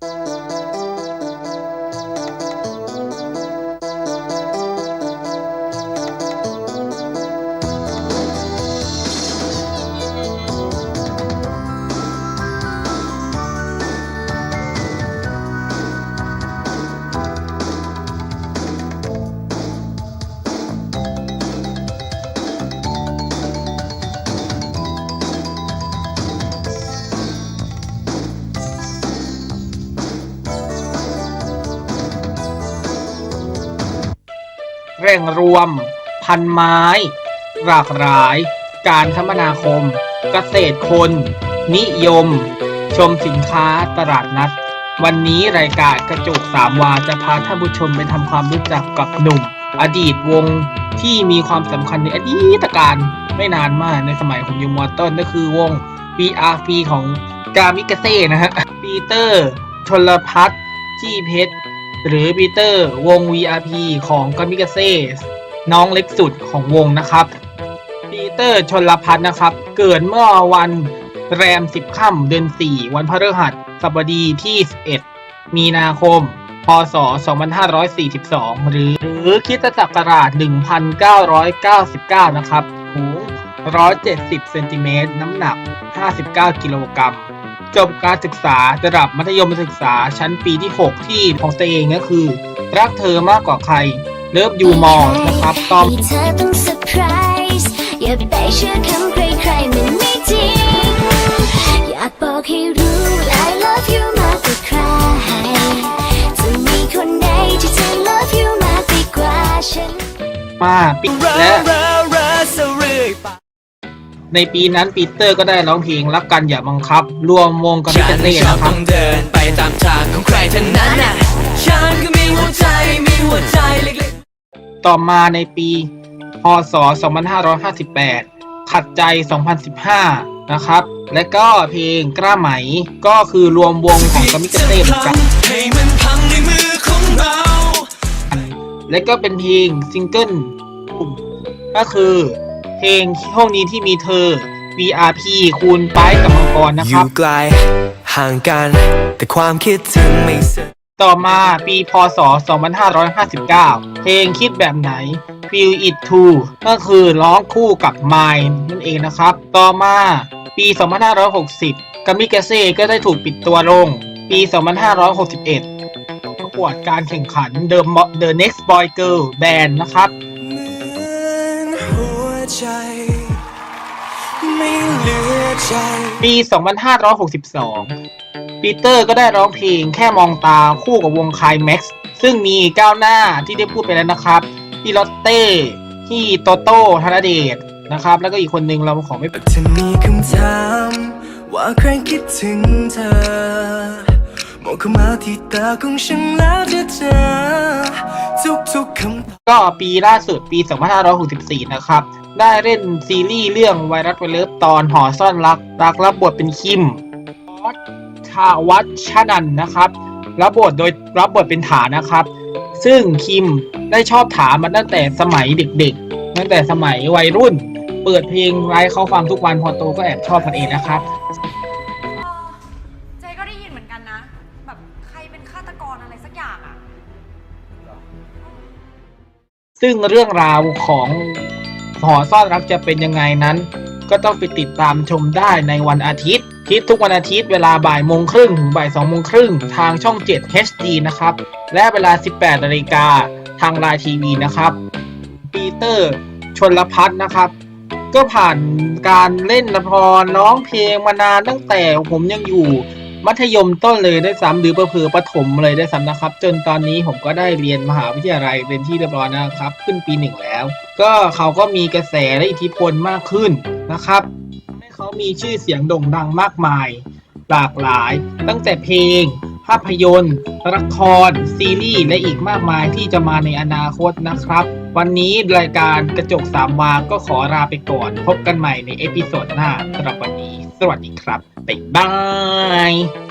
แห ล่งรวม พันไม้ หลากหลาย การคมนาคม เกษตรคน นิยม ชมสินค้าตลาดนัด วันนี้รายการกระจกสามวาจะพาท่านผู้ชมไปทำความรู้จักกับหนุ่ม อดีตวงที่มีความสำคัญในอดีตการไม่นานมากในสมัยของยูมอร์ตันก็คือวง BRP ของกามิกาเซ่นะฮะปีเตอร์ชลพัฒน์จี้เพชร หรือปีเตอร์วง VRP ของกามิกาเซ่น้องเล็กสุดของวงนะครับ ปีเตอร์ชนลพัฒน์นะครับ เกิดเมื่อวันแรม 10 ค่ำเดือน 4 วันพฤหัสบดีที่ 11 มีนาคม พศ 2542 หรือหรือคิสตศักราช 1999 นะครับสูง170 เซนติเมตร น้ำหนัก 59 กิโลกรัม จบการศึกษาระดับมัธยมศึกษาชั้นปีที่ 6 ที่ของตัวเองก็คือ รักเธอมากกว่าใครเลิฟยูมอนะครับตอมเธอต้องเซอร์ไพรส์อย่าไปเชื่อคำใครๆมันไม่จริงอยากบอกให้รู้ I love you มากกว่าใครจะมีคนใดที่เธอ love you มากไปกว่าฉันมาปิดและ ในปีนั้นปีเตอร์ก็ได้ร้องเพลงรักกันอย่าบังคับ รวมวงกับมิฉัเตนเต้ชอบนะครัต้บ องเดินไปตามทางของใครทั้งนั้นน่ะฉันก็มีหัวใจ มีหัวใจเล็กต่อมาในปีพศ 2558 ขัดใจ 2015 นะครับ และก็เพลงกล้าไหม ก็คือรวมวงของกามิกาเต้เหมือนกัน ให้มันพังในมือของเรา และก็เป็นเพลงซิงเกิลก็คือ เพลงห้องนี้ที่มีเธอ VRP คูณไปกับมังกรนะอครัยู่บไกลห่างกัน แต่ความคิดถึงไม่สิ้นต่อมาปีพศ 2559 เพลงคิดแบบไหน Feel It Too ก็คือร้องคู่กับ Mine นั่นเองนะครับ ต่อมาปี 2560กามิกาเซ่ก็ได้ถูกปิดตัวลง ปี 2561ประกวดการแข่งขัน The, Mo- The Next Boy Girl Band นะครับ ใจ ไม่เหลือใจ ปี 2562 ปีเตอร์ก็ได้ร้องเพลงแค่มองตาคู่กับวงคายแม็กซ์ซึ่งมีก้าวหน้าที่ได้พูดไปแล้วนะครับพี่ลอตเต้พี่โตโต้ธนเดชนะครับ แล้วก็อีกคนนึงเราขอไม่จะมีคำถามว่าใครคิดถึงเธอมองเข้ามาที่ตาของฉันแล้วจะเจอ ทุกๆคำตอบก็ปีล่าสุดปี 2564 นะครับ ได้เล่นซีรีส์เรื่องไวรัสไวเลิฟตอนหอซ่อนรัก รักรับบทเป็นคิมออสชาวัชนันนะครับ รับบทโดยรับบทเป็นฐานนะครับ ซึ่งคิมได้ชอบถามมาตั้งแต่สมัยเด็กๆ ตั้งแต่สมัยวัยรุ่น เปิดเพลงไว้เขาฟังทุกวันพอโตก็แอบชอบกันเองนะครับเออเจก็ได้ยินเหมือนกันนะ แบบใครเป็นฆาตกรอะไรสักอย่างอะ ซึ่งเรื่องราวของหอซ่อนรักจะเป็นยังไงนั้น ก็ต้องไปติดตามชมได้ในวันอาทิตย์คลิปทุกวันอาทิตย์เวลาบ่ายโมงครึ่งถึงบ่ายสองโมงครึ่งทางช่อง 7 HD นะครับ และเวลา 18นาฬิกาทางไลน์ทีวีนะครับ ปีเตอร์ชนลพัฒน์นะครับ ก็ผ่านการเล่นละครร้องเพลงมานานตั้งแต่ผมยังอยู่ มัธยมต้นเลยได้ซ้ำหรือเผื่อประถมเลยได้ซ้ำนะครับ จนตอนนี้ผมก็ได้เรียนมหาวิทยาลัยเป็นที่เรียบร้อยนะครับ ขึ้นปีหนึ่งแล้ว ก็เขาก็มีกระแสและอิทธิพลมากขึ้นนะครับให้เขามีชื่อเสียงโด่งดังมากมาย หลากหลาย ตั้งแต่เพลง ภาพยนตร์ละคร ซีรีส์และอีกมากมายที่จะมาในอนาคตนะครับ วันนี้รายการกระจกสามวาก็ขอลาไปก่อน พบกันใหม่ในเอพิโซดหน้าสำหรับวันนี้ สวัสดีครับ Bye-bye!